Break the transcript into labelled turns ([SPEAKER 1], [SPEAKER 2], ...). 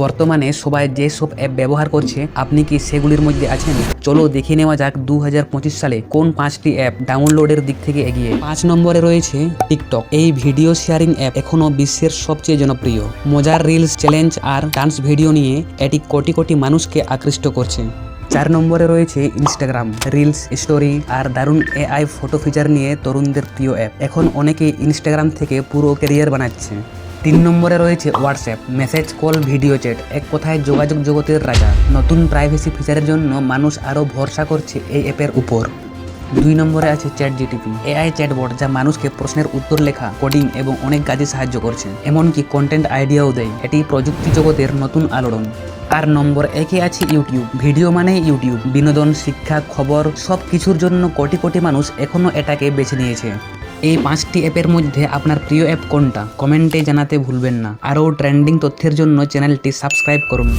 [SPEAKER 1] বর্তমানে সবাই যে সব অ্যাপ ব্যবহার করছে, আপনি কি সেগুলির মধ্যে আছেন? চলো দেখে নেওয়া যাক দু হাজার পঁচিশ সালে কোন পাঁচটি অ্যাপ ডাউনলোডের দিক থেকে এগিয়ে। পাঁচ নম্বরে রয়েছে টিকটক এই ভিডিও শেয়ারিং অ্যাপ এখনও বিশ্বের সবচেয়ে জনপ্রিয়। মজার রিলস চ্যালেঞ্জ আর ডান্স ভিডিও নিয়ে এটি কোটি কোটি মানুষকে আকৃষ্ট করছে। চার নম্বরে রয়েছে ইনস্টাগ্রাম রিলস স্টোরি আর দারুণ এআই ফটো ফিচার নিয়ে তরুণদের প্রিয় অ্যাপ এখন অনেকে ইনস্টাগ্রাম থেকে পুরো ক্যারিয়ার বানাচ্ছে। তিন নম্বরে রয়েছে WhatsApp message call video chat এক কথায় যোগাযোগ জগতের রাজা। নতুন প্রাইভেসি ফিচারের জন্য মানুষ আরও ভরসা করছে এই অ্যাপের উপর। দুই নম্বরে আছে চ্যাট জিটিপি এআই চ্যাটবট যা মানুষকে প্রশ্নের উত্তর লেখা কোডিং এবং অনেক কাজে সাহায্য করছে। এমনকি কন্টেন্ট আইডিয়াও দেয়। এটি প্রযুক্তি জগতের নতুন আলোড়ন। আর নম্বর একে আছে ইউটিউব ভিডিও মানে ইউটিউব বিনোদন, শিক্ষা, খবর সব কিছুর জন্য কোটি কোটি মানুষ এখনও এটাকে বেছে নিয়েছে। এই পাঁচটি অ্যাপের মধ্যে আপনার প্রিয় অ্যাপ কোনটা? কমেন্টে জানাতে ভুলবেন না। আরও ট্রেন্ডিং তথ্যের জন্য চ্যানেলটি সাবস্ক্রাইব করুন।